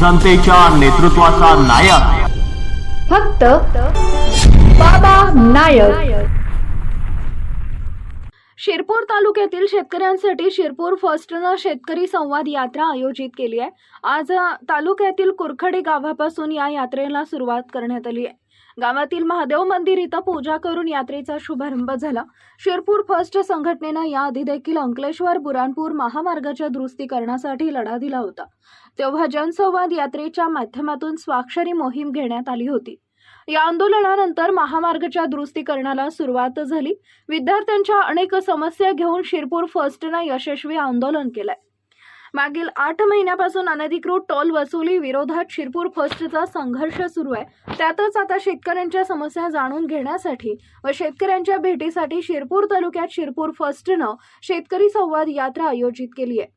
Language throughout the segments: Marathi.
जनतेच्या नेतृत्वाचा नायक. फक्त बाबा नायक. शिरपूर तालुक्यातील शेतकऱ्यांसाठी शिरपूर फर्स्टनं शेतकरी संवाद यात्रा आयोजित केली आहे. आज तालुक्यातील कुरखडी गावापासून या यात्रेला सुरुवात करण्यात आली आहे. गावातील महादेव मंदिर इथं पूजा करून यात्रेचा शुभारंभ झाला. शिरपूर फर्स्ट संघटनेनं याआधी देखील अंकलेश्वर बुराणपूर महामार्गाच्या दुरुस्तीकरणासाठी लढा दिला होता. तेव्हा जनसंवाद यात्रेच्या माध्यमातून स्वाक्षरी मोहीम घेण्यात आली होती. या आंदोलनानंतर महामार्गाच्या दुरुस्तीकरणाला सुरुवात झाली. विद्यार्थ्यांच्या अनेक समस्या घेऊन शिरपूर फर्स्टनं यशस्वी आंदोलन केलंय. मागील आठ महिन्यापासून अनधिकृत टोल वसुली विरोधात शिरपूर फर्स्टचा संघर्ष सुरू आहे. त्यातच आता शेतकऱ्यांच्या समस्या जाणून घेण्यासाठी व शेतकऱ्यांच्या भेटीसाठी शिरपूर तालुक्यात शिरपूर फर्स्टनं शेतकरी संवाद यात्रा आयोजित केली आहे.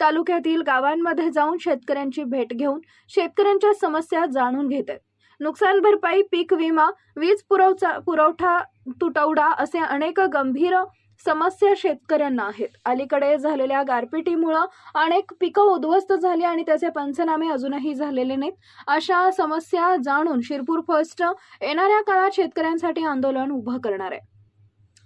तालुक्यातील गावांमध्ये जाऊन शेतकऱ्यांची भेट घेऊन शेतकऱ्यांच्या समस्या जाणून घेत आहेत नुकसान भरपाई पीक विमा वीज पुरवचा पुरवठा तुटवडा असे अनेक गंभीर समस्या शेतकऱ्यांना आहेत. अलीकडे झालेल्या गारपिटीमुळं अनेक पिकं उद्ध्वस्त झाली आणि त्याचे पंचनामे अजूनही झालेले नाहीत. अशा समस्या जाणून शिरपूर फर्स्ट येणाऱ्या काळात शेतकऱ्यांसाठी आंदोलन उभं करणार आहे.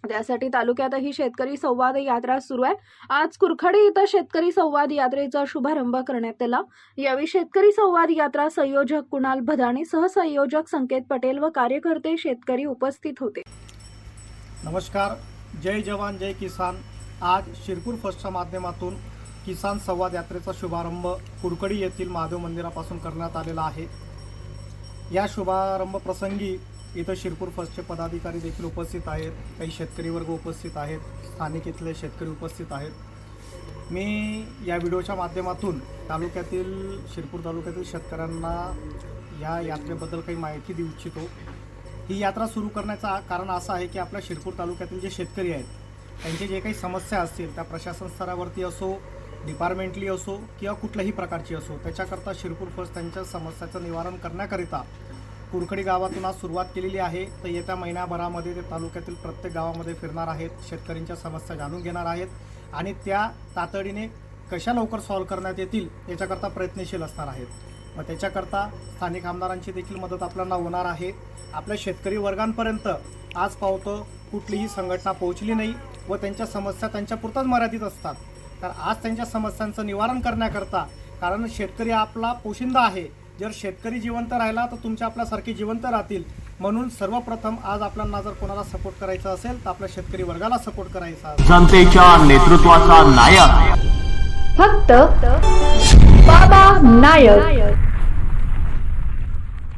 त्यासाठी तालुक्यातही शेतकरी संवाद यात्रा सुरू आहे. आज कुरखडी इथं शेतकरी संवाद यात्रेचा शुभारंभ करण्यात आला. यावेळी शेतकरी संवाद यात्रा संयोजक कुणाल भदाणे सहसंयोजक संकेत पटेल व कार्यकर्ते शेतकरी उपस्थित होते. नमस्कार. जय जवान जय किसान. आज शिरपूर फर्स्टच्या माध्यमातून किसान संवाद यात्रेचा शुभारंभ कुरकडी येथील महादेव मंदिरापासून करण्यात आलेला आहे. या शुभारंभ प्रसंगी इथं शिरपूर फर्स्टचे पदाधिकारी देखील उपस्थित आहेत. काही शेतकरी वर्ग उपस्थित आहेत. स्थानिक इथले शेतकरी उपस्थित आहेत. मी या व्हिडिओच्या माध्यमातून तालुक्यातील शिरपूर तालुक्यातील शेतकऱ्यांना या यात्रेबद्दल काही माहिती देऊ इच्छितो. ही यात्रा सुरू करण्याचं कारण असं आहे की आपल्या शिरपूर तालुक्यातील जे शेतकरी आहेत त्यांचे जे काही समस्या असतील त्या प्रशासन स्तरावरती असो डिपार्टमेंटली असो किंवा कुठल्याही प्रकारची असो त्याच्याकरता शिरपूर फर्स्ट त्यांच्या समस्याचं निवारण करण्याकरिता कुरखडी गावातून आज सुरुवात केलेली आहे. तर येत्या महिन्याभरामध्ये ते तालुक्यातील प्रत्येक गावामध्ये फिरणार आहेत. शेतकऱ्यांच्या समस्या जाणून घेणार आहेत. आणि त्या तातडीने कशा लवकर सॉल्व्ह करण्यात येतील याच्याकरता प्रयत्नशील असणार आहेत. मग त्याच्याकरता स्थानिक आमदारांची देखील मदत आपल्याला होणार आहे. आपल्या शेतकरी वर्गांपर्यंत आज पावतो कुठलीही संघटना पोहोचली नाही व त्यांच्या समस्या त्यांच्यापुरताच मर्यादित असतात. तर आज त्यांच्या समस्यांचं निवारण करण्याकरता कारण शेतकरी आपला पोशिंदा आहे. जर शेतकरी जिवंत राहिला तर तुमच्या आपल्यासारखे जिवंत राहतील. म्हणून सर्वप्रथम आज आपल्याला जर कोणाला सपोर्ट करायचा असेल तर आपल्या शेतकरी वर्गाला सपोर्ट करायचा. आहे. जनतेच्या नेतृत्वाचा नायक. फक्त बाबा नायक.